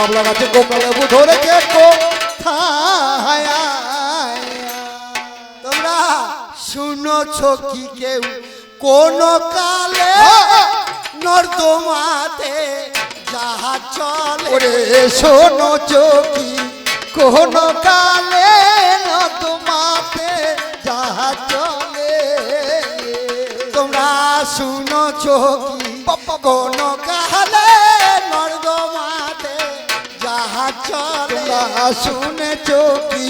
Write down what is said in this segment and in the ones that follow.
বাবলা গাছে কমলা লেবু ধরেছে তোমরা শুনোছ কি কেউ? কোন কালে নর্দমাতে যাহা চলে? ওরে শোনো চোখি কোন কালে নদমাতে যাহা চলে? তোমরা শুনোছ কি? কোন কালে নর্দমাতে চলে তোমরা শুনে চোখি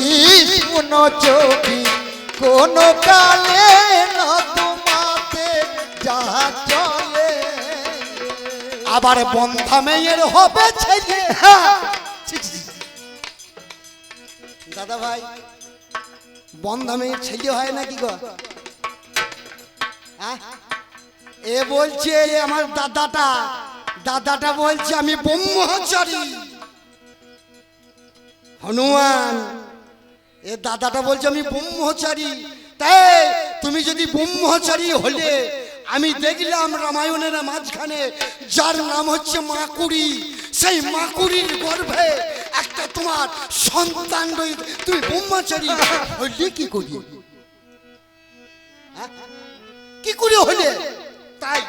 শুনো চোখি কোন কালে নদমাতে যাহা চলে আবার বন্ধা মেয়ের হবে ছেলে। দাদা ভাই, বন্ধা মেয়ের ছেলে হয় নাকি গো? হ্যাঁ? এ বলছে আমার দাদাটা। দাদাটা বলছে, আমি ব্রহ্মচারী। হনুমান এ দাদাটা বলছে আমি ব্রহ্মচারী। তাই তুমি যদি ব্রহ্মচারী হলে আমি দেখলাম রামায়ণের মাঝখানে যার নাম হচ্ছে মাকুড়ি। সেই মাকুড়ির গর্ভে একটা তোমার সন্তান রয়েছে তুমি ব্রহ্মচারী। হইলে কি করি? হ্যাঁ? কি করে হলে? তাই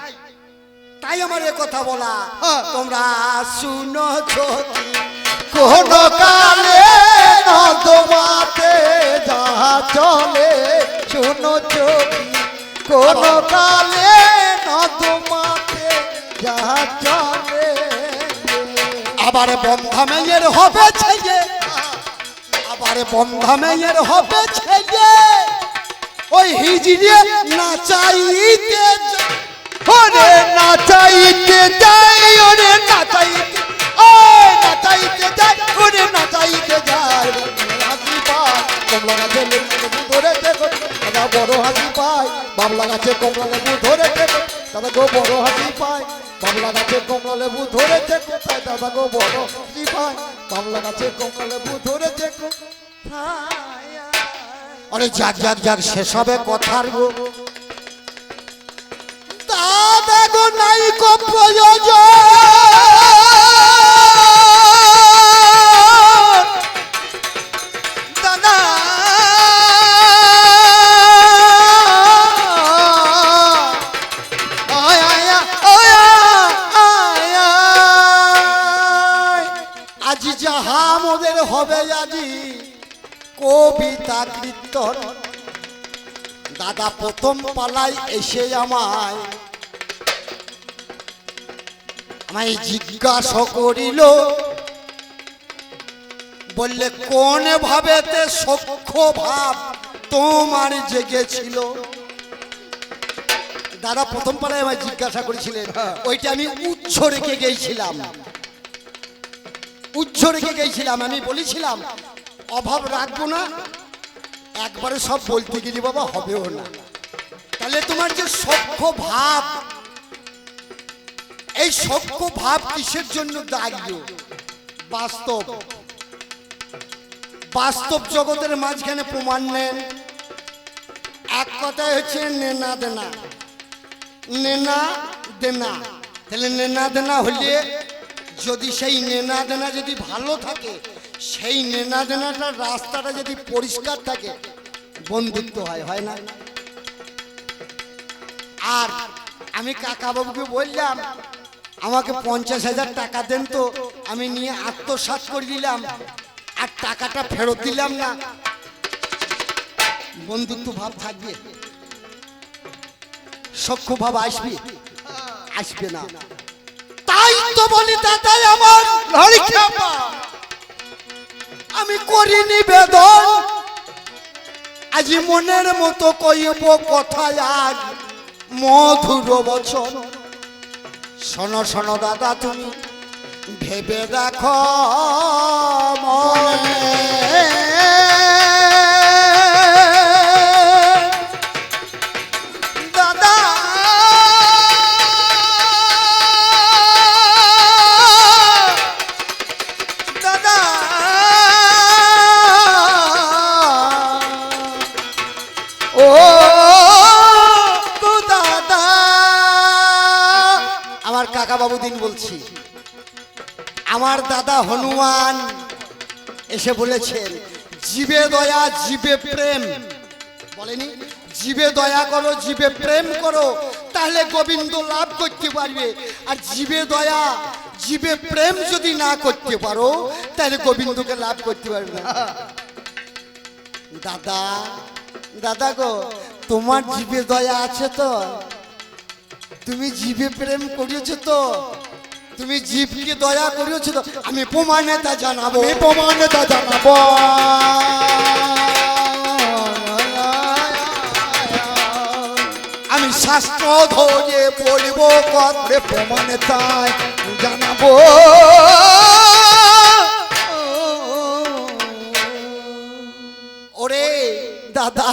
তাই আমার এ কথা বলা। তোমরা শুনো কোন কালে নদমাতে যাহা চলে, শুনো চোখি। কোন কালে নদমাতে যাহা চলে আবার বন্ধা মেয়ের হবে ছেলে। আবার বন্ধা মেয়ের হবে ছেলে। ওই হিজড়ে নাচাইতে ওরে নাচাইতে যাই ওরে নাচাইতে ওই নাচাইতে যাই ওরে নাচাইতে দাদা বড় হাসি পায়, বাবলা গাছে কমলা লেবু ধরে দেখো ধরেছে কোথায় দাদা গো ধরেছে আরে যাক যাক যাক সেসবে কথার গো। দাদা গো নাই কো প্রয়োজন। মোদের হবে আজি কবিতা কীর্তন। দাদা প্রথম পালাই এসে আমায়। আমায় জিজ্ঞাসা করিল, বললে, কোন ভাবেতে সখ্য ভাব তোমার জেগেছিল? দাদা প্রথম পালায় আমায় জিজ্ঞাসা করেছিলেন, ওইটা আমি উচ্চ রেখে গিয়েছিলাম উচ্চ রেখে গেছিলাম, আমি বলেছিলাম, অভাব রাখব না, একবারে সব বলতে গেলি বাবা হবেও না। তাহলে তোমার যে সখ্য ভাব, এই সখ্য ভাব কিসের জন্য দাঁড়িয়ে বাস্তব। বাস্তব জগতের মাঝখানে প্রমাণ নেন। এক কথায় হচ্ছে নেনা দেনা নেনা দেনা তাহলে নেনা দেনা হলে যদি সেই নেনা দেনা যদি ভালো থাকে, সেই নেনা দেনাটার রাস্তাটা যদি পরিষ্কার থাকে, বন্ধুত্ব হয় হয় না? আর আমি কাকা বাবুকে বললাম, আমাকে পঞ্চাশ হাজার টাকা দেন তো, আমি নিয়ে আত্মসাৎ করে দিলাম, আর টাকাটা ফেরত দিলাম না। বন্ধুত্ব ভাব থাকবে। সখ্য ভাব আসবে। আসবে না। তাই বলি দাদাই আমার আমি করি নিবেদন। আজি মনের মতো কইব কথা আজ মধুর বচন। শোনো শোনো দাদা তুমি ভেবে দেখো মনে। দাদা হনুমান এসে বলেছেন, জীবে দয়া, জীবে প্রেম। বলেনি, জীবে দয়া করো, জীবে প্রেম করো, তাহলে গোবিন্দ লাভ করতে পারবে। আর জীবে দয়া, জীবে প্রেম যদি না করতে পারো, তাহলে গোবিন্দকে লাভ করতে পারবে না। দাদা দাদা গো, তোমার জীবে দয়া আছে তো? তুমি জীবে প্রেম করেছ তো? তুমি জীবকে দয়া করিয়েছো তো আমি প্রমাণে তা জানাব। আমি প্রমাণে তা জানাব। আমি শাস্ত্র ধরে পড়ব করে প্রমাণে তাই জানাব। ওরে দাদা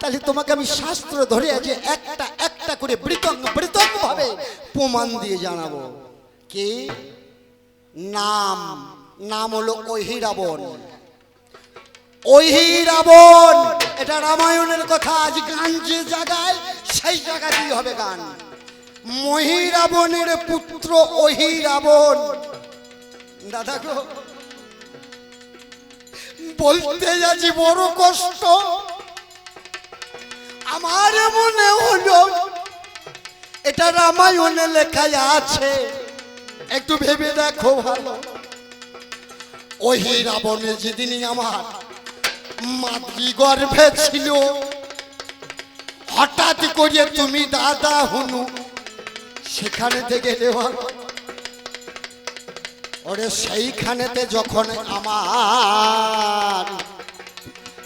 তাহলে তোমাকে আমি শাস্ত্র ধরে যে একটা একটা করে বৃতং বৃতং ভাবে প্রমাণ দিয়ে জানাব। কি? নাম। নাম হলো অহিরাবণ। অহিরাবণ! এটা রামায়ণের কথা, আজ গান যে জায়গায়, সেই জায়গাতেই হবে গান। মহিরাবণের পুত্র অহিরাবণ। দাদা গো, বলতে যাচ্ছি বড় কষ্ট। আমার মনে হলো, এটা রামায়ণে লেখায় আছে। একটু ভেবে দেখো ভালো। ওই রাবণের যেদিনই আমার মাতৃগর্ভে ছিল, হঠাৎ করে তুমি দাদা হনু, সেখানে থেকে ওরে সেইখানেতে যখন আমার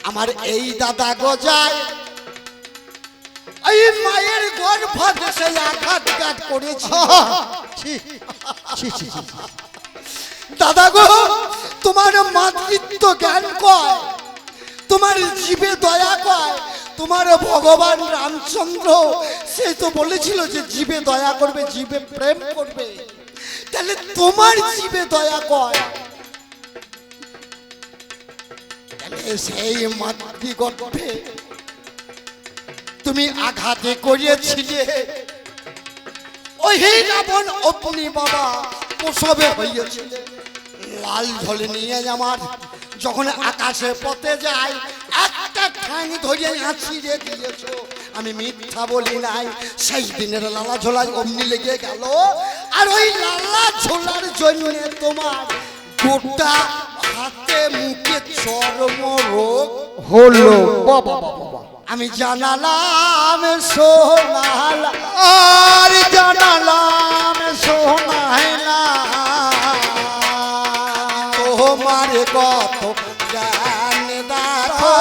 আমার এই দাদা গজায় এই মায়ের গর্ভ সে আঘাত করেছে। দাদা গো, তোমার মাতৃত্ব জ্ঞান কয়, তোমার জীবে দয়া কয়, তোমার ভগবান রামচন্দ্র, সে তো বলেছিল যে জীবে দয়া করবে, জীবে প্রেম করবে। তাহলে তোমার জীবে দয়া কয়। সেই মাতৃগর্ভে তুমি আঘাতে করিয়েছিলে। বাবা লাল ঝলে নিয়ে যখন আকাশে পথে একটা আমি মিথ্যা বলি নাই, সেই দিনের লালা ঝোলায় অমনি লেগে গেল। আর ওই লালা ঝোলার জন্য তোমার গোটা হাতে মুখে চর্ম রোগ হলো। বাবা বাবা। আমি জানালাম সোনালা আর জানালাম সোনাইলা তোমার কত জ্ঞান দেখো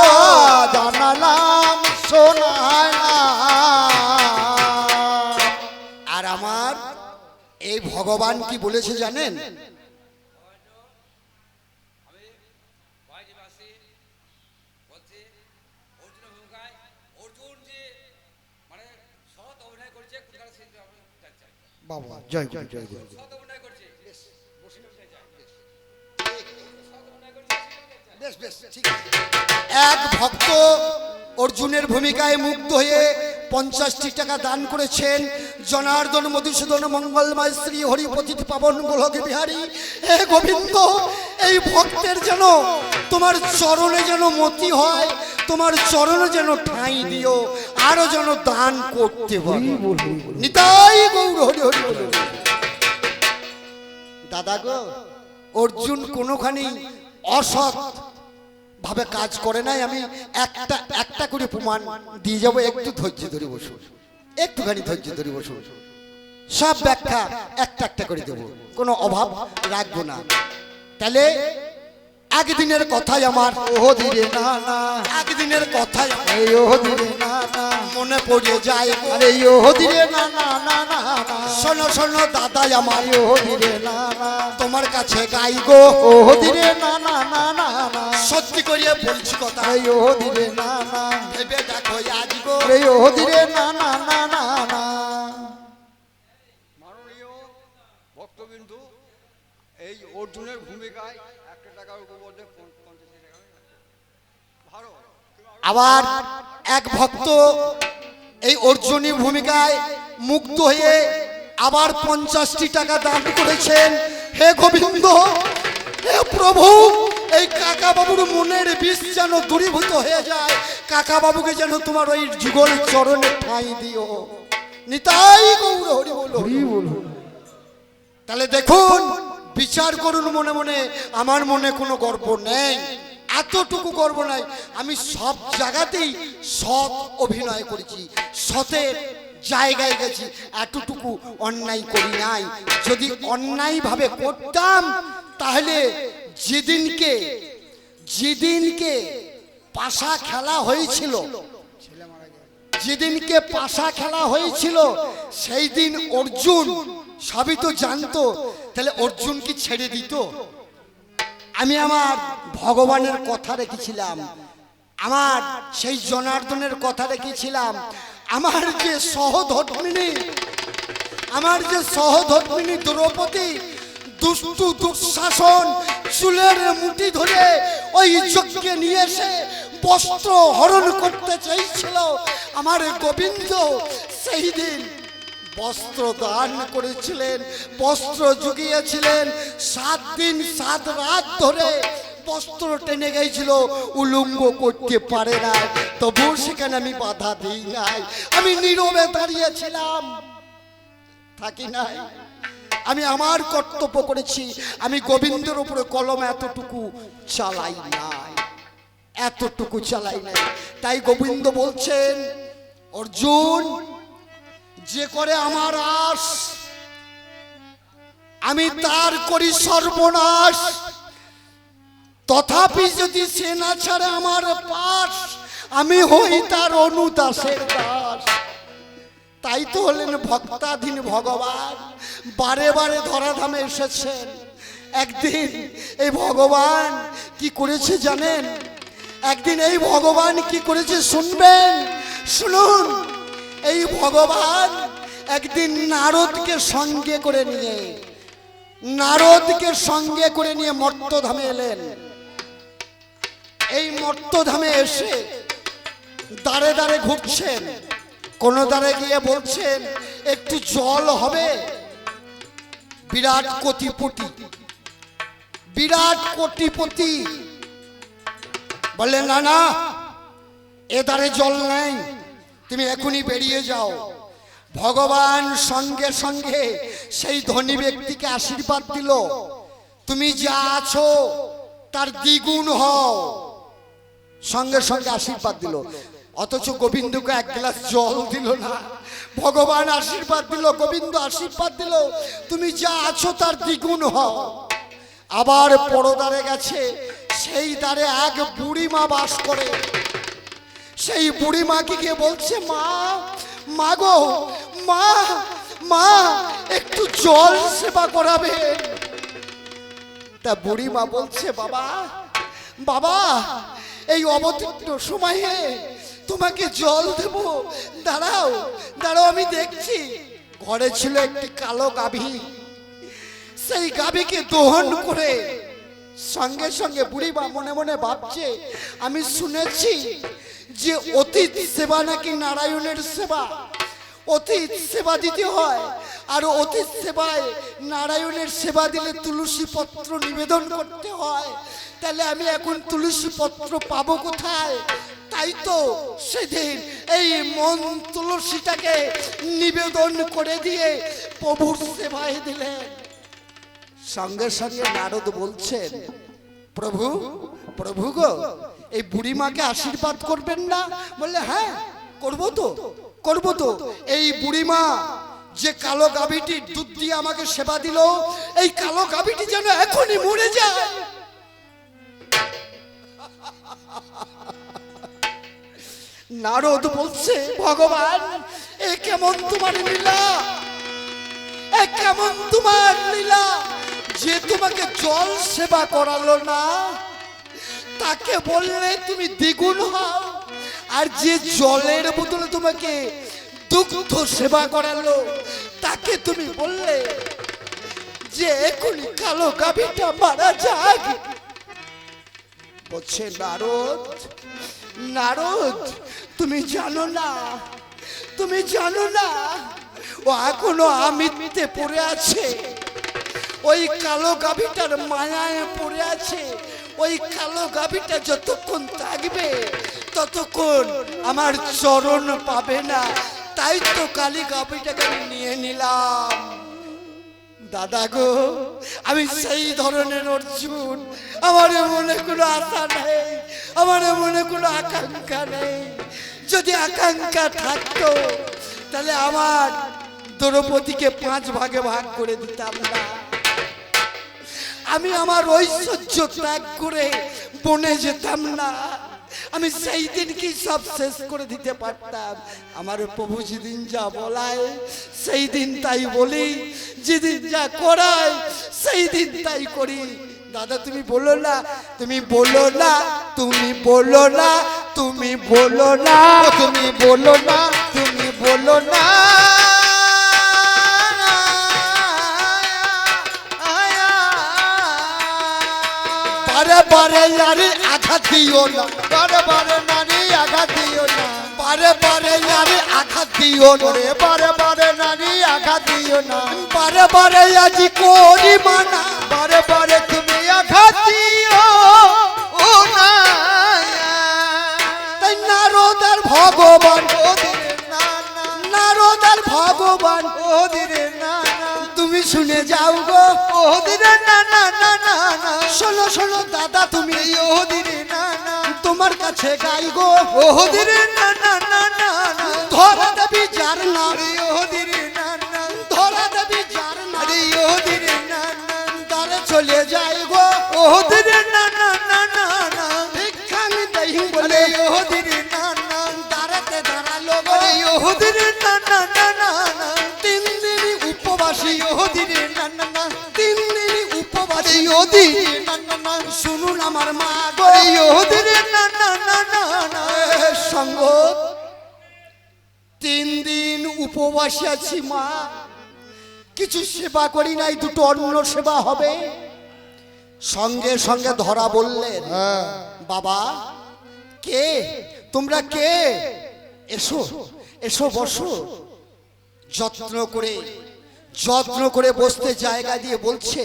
জানালাম সোনাইলা আর আমার এই ভগবান কি বলেছে জানেন বাইরেবাসী বলছে অর্জুনের ভূমিকায় অর্জুন যে মানে সৎ অভিনয় করছে কোথাও সেই আমি জানতে জয় গুরু জয় গুরু। এক ভক্ত অর্জুনের ভূমিকায় মুক্ত হয়ে পঞ্চাশটি টাকা দান করেছেন। জনার্দন মধুসূদন মঙ্গলময় শ্রী হরিপতি পাবন গোলক বিহারী। হে গোবিন্দ এই ভক্তের যেন তোমার চরণে যেন মতি হয় তোমার চরণে যেন ঠাঁই দিও আরও যেন দান করতে নিতাই গৌর হরি হরি। দাদা গো অর্জুন কোনোখানি অসৎ ভাবে কাজ করে নাই আমি একটা একটা করে প্রমাণ দিয়ে যাব। একটু ধৈর্য ধরে বসুন একটুখানি ধৈর্য ধরে বসুন সব ব্যাখ্যা একটা একটা করে দেব। কোনো অভাব রাখব না। তাহলে একদিনের কথাই আমার ওহ ধীরে না না। একদিনের কথাই আমার। এই ওহ ধীরে না না। মনে পড়ে যায়। আরে ওহ ধীরে না না না না শোনো শোনো দাদাই আমার। ওহ ধীরে না না। তোমার কাছে গাই গো। ওহ ধীরে না না না না না। সত্যি করিয়ে বলছি কথা। এই ওহ ধীরে না না। ভেবে দেখো আজ গো। এই ওহ ধীরে না না না না না। মাননীয় ভক্তবিন্দু এই অর্জুনের ভূমিকায় একটা টাকার উপবদ্ধে পঞ্চাশ টাকা ভালো। আবার এক ভক্ত এই অর্জুনী ভূমিকায় মুক্ত হয়ে আবার পঞ্চাশটি টাকা দান করেছেন। হে গোবিন্দ হে প্রভু এই কাকা বাবুর মনের বিষ যেন দূরীভূত হয়ে যায়। কাকা বাবুকে যেন তোমার ওই যুগল চরণে ঠাঁই দিও। নিতাই গৌর হরি বল। তাহলে দেখুন বিচার করুন মনে মনে। আমার মনে কোনো গর্ব নেই এতটুকু গর্ব নাই। আমি সব জায়গাতেই সৎ অভিনয় করেছি সতের জায়গায় গেছি। এতটুকু অন্যায় করি নাই। যদি অন্যায়ভাবে করতাম তাহলে যেদিনকে যেদিনকে পাশা খেলা হয়েছিল, যেদিনকে পাশা খেলা হয়েছিল সেই দিন অর্জুন, সবই তো জানতো, তাহলে অর্জুন কি ছেড়ে দিত? আমি আমার ভগবানের কথা রেখেছিলাম, আমার সেই জনার্দনের কথা রেখেছিলাম, আমার যে সহধর্মিনী, আমার যে সহধর্মিনী দ্রৌপদী দুষ্টু দুঃশাসন চুলের মুঠি ধরে ওই যজ্ঞে নিয়ে এসে বস্ত্র হরণ করতে চাইছিল আমার গোবিন্দ। সেই দিন বস্ত্র দান করেছিলেন, বস্ত্র জুগিয়েছিলেন। সাত দিন, সাত রাত ধরে বস্ত্র টেনে গেছিল উলঙ্গ করতে পারে না তবু সেখানে আমি বাধা দিই নাই। আমি নীরবে দাঁড়িয়েছিলাম। থাকি নাই। আমি আমার কর্তব্য করেছি। আমি গোবিন্দের উপরে কলম এতটুকু চালাই নাই। এতটুকু চালাই নাই। তাই গোবিন্দ বলছেন, অর্জুন, যে করে আমার আশ, আমি তার করি সর্বনাশ। তথাপি যদি সে না ছাড়ে আমার পাশ, আমি হই তার অনুদাসের দাস। তাই তো হলেন ভক্তাধীন ভগবান। বারে বারে ধরাধামে এসেছেন। একদিন এই ভগবান কি করেছে জানেন? একদিন এই ভগবান কি করেছে শুনবেন? শুনুন, এই ভগবান একদিন নারদকে সঙ্গে করে নিয়ে, নারদকে সঙ্গে করে নিয়ে মর্তধামে এলেন। এই মর্তধামে এসে দাঁড়ে দাঁড়ে ঘুরছেন। কোন দ্বারে গিয়ে বলছেন, একটু জল হবে। বিরাট কোটিপতি বিরাট কোটিপতি বললেন, না না, এ দাঁড়ে জল নেই, তুমি এখনই বেরিয়ে যাও। ভগবান সঙ্গে সঙ্গে সেই ধনী ব্যক্তিকে আশীর্বাদ দিল, তুমি যা আছো, তার দ্বিগুণ হও। সঙ্গে সঙ্গে আশীর্বাদ দিল। অথচ গোবিন্দকে এক গ্লাস জল দিল না। ভগবান আশীর্বাদ দিল, গোবিন্দ আশীর্বাদ দিল। তুমি যা আছো তার দ্বিগুণ হও। আবার পরদারে গেছে, সেই দ্বারে এক বুড়ি মা বাস করে। সেই বুড়ি মাকে গিয়ে বলছে, মা মা গো, মা মা, একটু জল সেবা করাবে। তা বুড়ি মা বলছে, বাবা বাবা, এই অবতীর্ণ সময়ে তোমাকে জল দেব। দাঁড়াও দাঁড়াও, আমি দেখছি। ঘরে ছিল একটি কালো গাভী। সেই গাভীকে দহন করে সঙ্গে সঙ্গে বুড়িমা মনে মনে ভাবছে, আমি শুনেছি যে অতীত সেবা নাকি নারায়ণের সেবা। অতীত সেবা দিতে হয়, আর অতীত সেবায় নারায়ণের সেবা দিলে তুলসী পত্র নিবেদন করতে হয়। তাহলে আমি এখন তুলসী পত্র পাবো কোথায়? তাই তো সেদিন এই মন তুলসীটাকে নিবেদন করে দিয়ে প্রভুর সেবায় দিলেন। সঙ্গে সঙ্গে নারদ বলছেন, প্রভু প্রভু গো, এই বুড়িমাকে আশীর্বাদ করবেন না? বললে হ্যাঁ করব তো করব তো। এই বুড়িমা যে কালো গাভীটি দুধ দিয়ে আমাকে সেবা দিল, এই কালো গাভীটি যেন এখনই মরে যায়। নারদ বলছে, ভগবান, এ কেমন তোমার লীলা? এ কেমন তোমার লীলা? যে তোমাকে জল সেবা করালো না, তাকে বললে তুমি দ্বিগুণ হও। আর যে জলের বদলে তোমাকে দুগ্ধ সেবা করালো, তাকে তুমি বললে যে এখনই কালো গাভীটা মারা যাক। বলছে, নারদ নারদ, তুমি জানো না, তুমি জানো না, ও এখনও আমিতে পড়ে আছে। ওই কালো গাভীটার মায়ায় পড়ে আছে। ওই কালো গাভীটা যতক্ষণ থাকবে, ততক্ষণ আমার চরণ পাবে না। তাই তো কালী গাভীটাকে আমি নিয়ে নিলাম। দাদা গো আমি সেই ধরনের অর্জুন। আমার মনে কোনো আশা নেই আমার মনে কোনো আকাঙ্ক্ষা নেই। যদি আকাঙ্ক্ষা থাকতো তাহলে আমার দ্রৌপদীকে পাঁচ ভাগে ভাগ করে দিতাম না। আমি আমার ঐশ্বর্য ত্যাগ করে বনে যেতাম না। আমি সেই দিন কি সব শেষ করে দিতে পারতাম। আমার প্রভু যেদিন যা বলায়, সেই দিন তাই বলি। যেদিন যা করায়, সেই দিন তাই করি। দাদা, তুমি বলো না, তুমি বলো না, তুমি বলো না, তুমি বলো না, তুমি বলো না, তুমি বলো না। বারে বারে, আরে আঘাত দিও না। বারে বারে নারী আঘাত দিও না। বারে বারে আরে আঘাত দিও না। ওরে বারে বারে নারী আঘাত দিও না। বারে বারে আজি করি মানা। বারে বারে তুমি আঘাত দিও না। তাই নারদার ভগবান। নারদার ভগবান। শুনে যাও গো ও দিরে না না না না না শোনো শোনো দাদা তুমি ও দিরে না না তোমার কাছে গাই গো ও দিরে না না না না না ধরা দেবী যার নাম আরে ও দিরে না না ধরা দেবী যার নাম আরে ও দিরে না না দ্বারে চলে যাই গো ও দিরে না না না না না ভিক্ষাং দেহি আরে বলে ও দিরে না না দ্বারেতে দাঁড়াল গো আরে ও দিরে না না না না তিন দিন উপবাসী শুনুন আমার মা গো। সঙ্গ। তিন দিন উপবাসী আছি মা। কিছু সেবা করি নাই দুটো অন্ন সেবা হবে। সঙ্গে সঙ্গে ধরা বললেন হ্যাঁ। বাবা কে? তোমরা কে? এসো এসো বসো। যত্ন করে যত্ন করে বসতে জায়গা দিয়ে বলছে,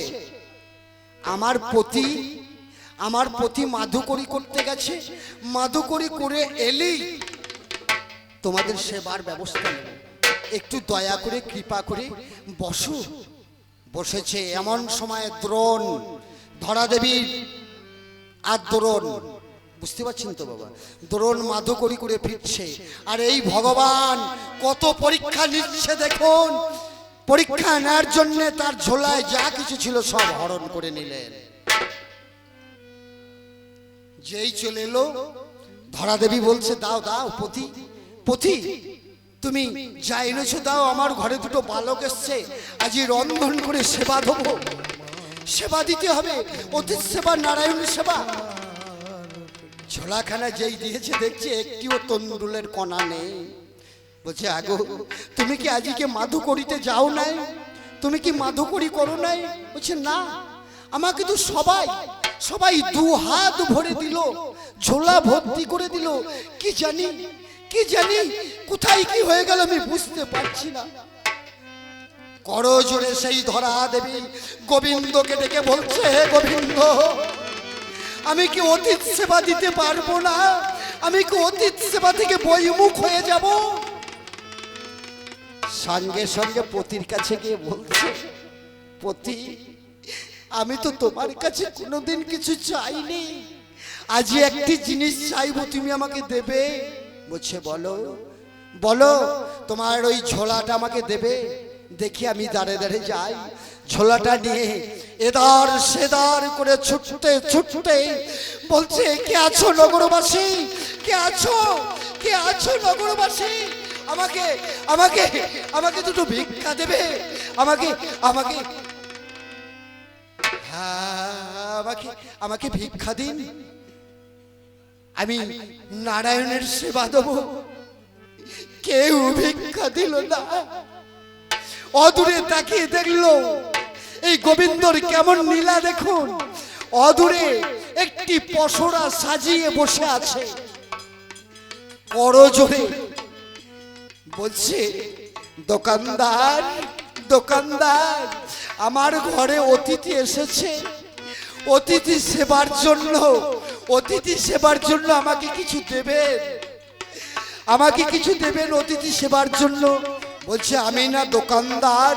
আমার পতি আমার পতি মাধুকরি করতে গেছে। মাধুকরি করে এলি, তোমাদের সেবার ব্যবস্থা একটু দয়া করে, কৃপা করে বসো। বসেছে এমন সময় দ্রোণ, ধরা দেবীর আর দ্রোণ। বুঝতে পারছেন তো বাবা? দ্রোণ মাধুকরি করে ফিরছে। আর এই ভগবান কত পরীক্ষা নিচ্ছে দেখুন। পরীক্ষা নেওয়ার জন্য তার ঝোলায় যা কিছু ছিল সব হরণ করে নিলেন। যেই চলে এলো ধরা দেবী বলছে, দাও দাও, পথি পথি, তুমি যা এনেছো দাও, আমার ঘরে দুটো বালক এসছে আজই রন্ধন করে সেবা দেবো। সেবা দিতে হবে, অতীত সেবা নারায়ণের সেবা। ঝোলাখানা যেই দিয়েছে, দেখছি একটিও তন্দুলের কণা নেই। বলছে, আগো, তুমি কি আজকে মাধু করিতে যাও নাই? তুমি কি মাধু করি করো নাই? বলছে, না, আমাকে তো সবাই সবাই দু হাত ভরে দিল, ঝোলা ভর্তি করে দিল। কি জানি কি জানি কোথায় কি হয়ে গেল আমি বুঝতে পারছি না। করো জোরে সেই ধরা দেবী, গোবিন্দকে ডেকে বলছে, হে গোবিন্দ, আমি কি অতীত সেবা দিতে পারব না? আমি কি অতীত সেবা থেকে বইমুখ হয়ে যাব? সঙ্গে সঙ্গে পতির কাছে গিয়ে বলছে, পতি, আমি তো তোমার কাছে কোনোদিন কিছু চাইনি। আজ একটি জিনিস চাইব তুমি আমাকে দেবে। বলছে, বলো বলো, তোমার ওই ঝোলাটা আমাকে দেবে। দেখি আমি দাঁড়ে দাঁড়ে যাই। ঝোলাটা নিয়ে এদার সেদার করে ছুটতে ছুটতে বলছে, কে আছো নগরবাসী? কে আছো? কে আছো নগরবাসী? আমাকে আমাকে আমাকে দুটো ভিক্ষা দেবে। আমাকে আমাকে। হ্যাঁ, আমাকে আমাকে ভিক্ষা দিন। আমি নারায়ণের সেবা দেবো। কেউ ভিক্ষা দিল না। অদূরে তাকিয়ে দেখল এই গোবিন্দর কেমন নীলা দেখুন। অদূরে একটি পশরা সাজিয়ে বসে আছে। করজোরে বলছে, দোকানদার দোকানদার, আমার ঘরে অতিথি এসেছে। অতিথি সেবার জন্য, অতিথি সেবার জন্য আমাকে কিছু দেবেন। আমাকে কিছু দেবেন অতিথি সেবার জন্য। বলছে, আমি না দোকানদার,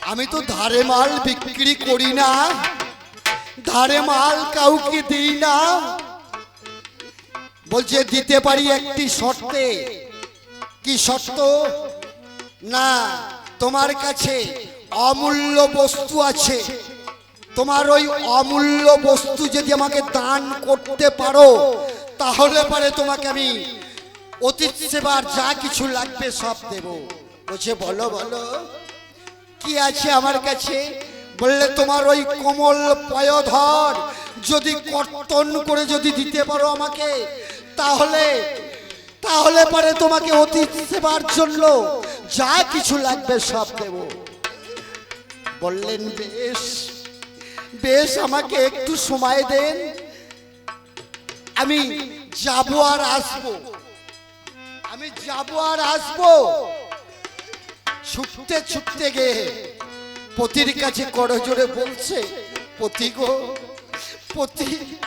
আমি তো ধারে মাল বিক্রি করি না। ধারে মাল কাউকে দিই না। বলছে, দিতে পারি একটি শর্তে। কি শর্ত না, তোমার কাছে অমূল্য বস্তু আছে। তোমার ওই অমূল্য বস্তু যদি আমাকে দান করতে পারো, তাহলে পরে তোমাকে আমি অতিথি সেবার যা কিছু লাগবে সব দেব। বলছে, বলো বলো। কি আছে আমার কাছে? বললে, তোমার ওই কোমল পয়ধর যদি কর্তন করে যদি দিতে পারো আমাকে, তাহলে তাহলে পরে তোমাকে অতিথি সেবার জন্য যা কিছু লাগবে সব দেব। বললেন, বেশ বেশ, আমাকে একটু সময় দেন। আমি যাব আর আসব। আমি যাব আর আসব। ছুটতে ছুটতে গিয়ে পতির কাছে করজোরে বলছে, পতি গো, পতি,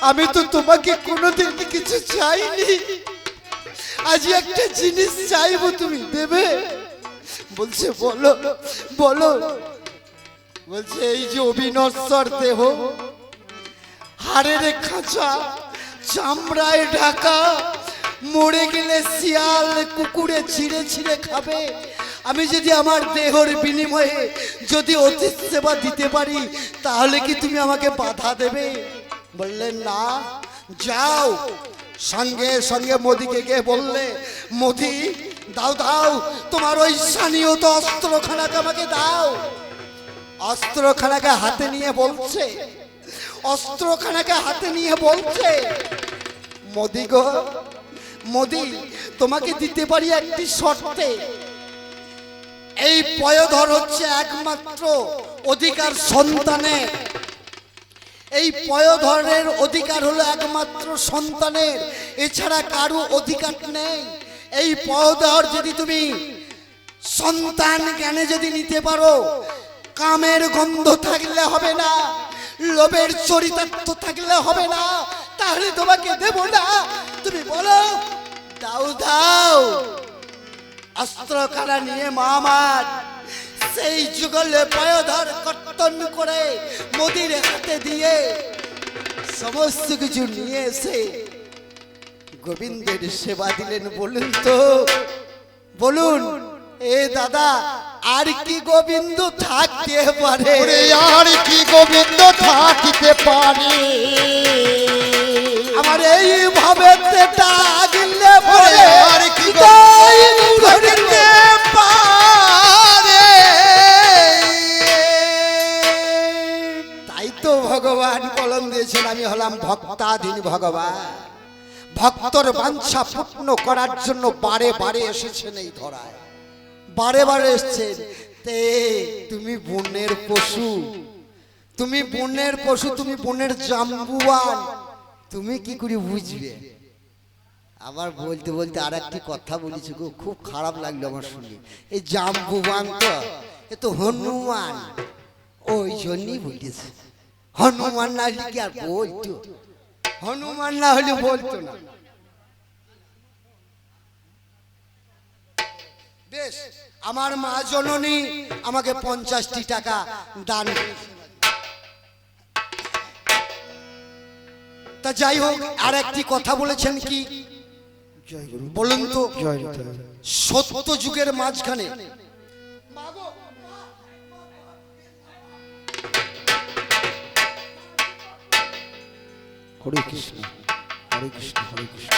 আমি তো তোমাকে কোনোদিন কিছু চাইনি। আজ একটা জিনিস চাইব তুমি, দেবে? বলছে, বলো বলো। বলছে, এই যে অবিনশ্বর দেহ, হাড়ের খাঁচা, চামড়ায় ঢাকা, মরে গেলে শিয়াল কুকুরে ছিঁড়ে ছিঁড়ে খাবে। আমি যদি আমার দেহর বিনিময়ে যদি অতিথি সেবা দিতে পারি, তাহলে কি তুমি আমাকে বাধা দেবে? বললেন না, যাও। সঙ্গে সঙ্গে মোদিকে গিয়ে বললে, মোদি, দাও দাও, তোমার ওই সানিয়ত অস্ত্রখানাকে আমাকে দাও। অস্ত্রখানাকে হাতে নিয়ে বলছে, অস্ত্রখানাকে হাতে নিয়ে বলছে, মোদি গো, মোদি, তোমাকে দিতে পারি একটি শর্তে। এই পয়ধর হচ্ছে একমাত্র অধিকার সন্তানের এই পয়ধরের অধিকার হলো একমাত্র সন্তানের। এছাড়া কারও অধিকার নেই। এই পয়ধর যদি তুমি সন্তান জ্ঞানে যদি নিতে পারো কামের গন্ধ থাকলে হবে না লোভের চরিতার্থ থাকলে হবে না তাহলে তোমাকে দেব না। তুমি বলো দাও দাও। অস্ত্রকারা নিয়ে মামার সেই যুগলে পয়ধর কর্তন করে মোদির হাতে দিয়ে সমস্ত কিছু নিয়ে এসে গোবিন্দের সেবা দিলেন বলুন তো। বলুন এ দাদা আর কি গোবিন্দ থাকতে পারে? আর কি গোবিন্দ থাকিতে পারে? আমার এই ভাবে পরে আর কি গোবিন্দ পারে? তাই তো ভগবান কলম দিয়েছেন, আমি হলাম ভক্তাধীন ভগবান। ভক্তর বাঞ্ছা পূর্ণ করার জন্য বারে বারে এসেছেন এই ধরায়। বারে বারে এসছেন। তে, তুমি বনের পশু। তুমি বনের পশু, তুমি বনের জাম্বুয়ান। তুমি কি করে বুঝবে? আবার বলতে বলতে আর একটি কথা বলেছি গো, খুব খারাপ লাগল আমার শুনে। এই জাম্বুবান তো, এ তো হনুমান। ওই জন্যই বলেছে। হনুমান না হলে কি আর বলতো? হনুমান না হলে বলতো না। বেশ আমার মা জননী আমাকে পঞ্চাশটি টাকা দান তা যাই হোক আর একটি কথা বলেছেন কি? বলুন তো সত্য যুগের মাঝখানে হরে কৃষ্ণ হরে কৃষ্ণ হরে কৃষ্ণ।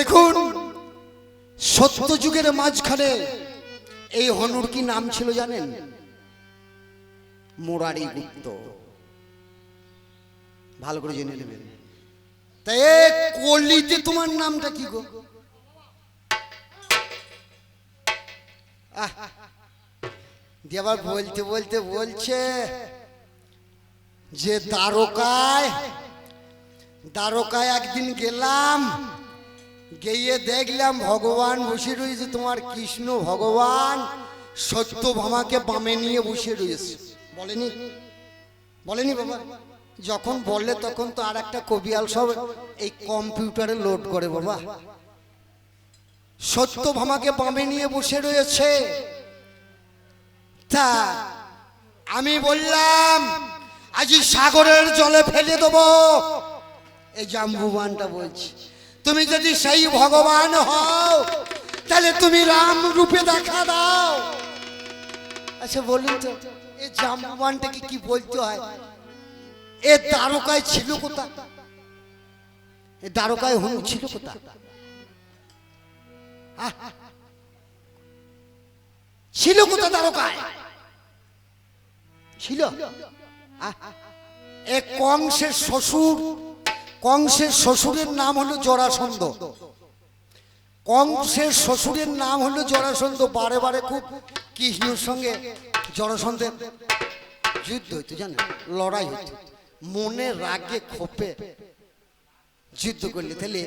দেখুন, সত্য যুগের মাঝখানে এই হনুর কি নাম ছিল জানেন? মোরারি গুপ্ত ভালো করে জেনে নেবেন। এ কলিতে তোমার নামটা কি গো? দিয়ে আবার বলতে বলতে বলছে যে দ্বারকায় দ্বারকায় একদিন গেলাম, গিয়ে দেখলাম ভগবান বসে রয়েছে, তোমার কৃষ্ণ ভগবান সত্যভামাকে বামে নিয়ে বসে রয়েছে। বলেনি? বলেনি বাবা? যখন বললে তখন তো আর একটা কবিয়াল সব এই কম্পিউটারে লোড করে বাবা। সত্য ভামাকে বামে নিয়ে বসে রয়েছে। তা আমি বললাম, আজ সাগরের জলে ফেলে দেবো। এই জাম্বুবানটা বলছি, তুমি যদি সেই ভগবান হও, তাহলে তুমি রাম রূপে দেখা দাও। আচ্ছা বলুন তো, এই জাম্বুবানটাকে কি বলতে হয়? এ দ্বারকায় ছিল কোথা এ দ্বারকায় হনু ছিল কোথা ছিল কোথা দ্বারকায়? ছিল। এ কংসের শ্বশুর, কংসের শ্বশুরের নাম হলো জরাসন্ধ। কংসের শ্বশুরের নাম হলো জরাসন্ধ। বারে বারে খুব কৃষ্ণের সঙ্গে জরাসন্ধের যুদ্ধ হইতো, জানেন? লড়াই হতো মনে রাগে খোপে যুদ্ধ করলে তাহলে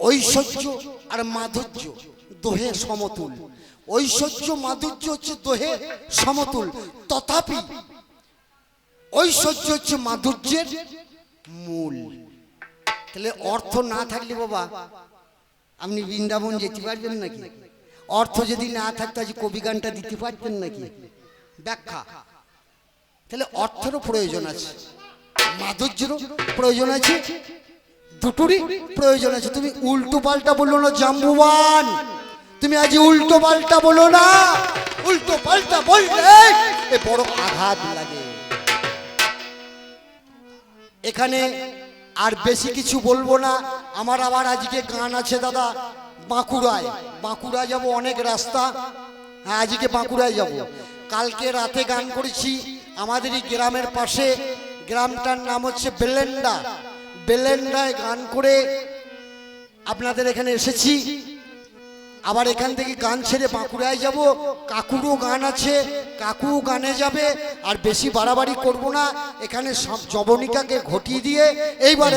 ঐশ্বর্য আর মাধুর্য দোহে সমতুল। ঐশ্বর্য মাধুর্য হচ্ছে দোহে সমতুল। তথাপি ঐশ্বর্য হচ্ছে মাধুর্যের মূল। তাহলে অর্থ না থাকলে বাবা আপনি বৃন্দাবন যেতে পারবেন নাকি? অর্থ যদি না থাকতো আজ কবি গানটা দিতে পারতেন নাকি? ব্যাখ্যা। তাহলে অর্থেরও প্রয়োজন আছে। মাধুর্যেরও প্রয়োজন আছে, দুটোরই প্রয়োজন আছে। তুমি উল্টো পাল্টা বলল না, জাম্বুবান। তুমি আজ উল্টো পাল্টা বলো না, উল্টো পাল্টা বললে এ বড় আঘাত লাগে। এখানে আর বেশি কিছু বলব না, আমার আবার আজকে গান আছে দাদা, বাঁকুড়ায়। বাঁকুড়া যাব অনেক রাস্তা। হ্যাঁ আজকে বাঁকুড়ায় যাব। কালকে রাতে গান করেছি আমাদের এই গ্রামের পাশে গ্রামটার নাম হচ্ছে বেলেন্ডা। বেলেন্ডায় গান করে আপনাদের এখানে এসেছি। আবার এখান থেকে গান ছেড়ে বাঁকুড়ায় যাব। কাকুরও গান আছে কাকু গানে যাবে, আর বেশি বাড়াবাড়ি করব না। এখানে সব জবনিকাকে ঘটিয়ে দিয়ে এইবারে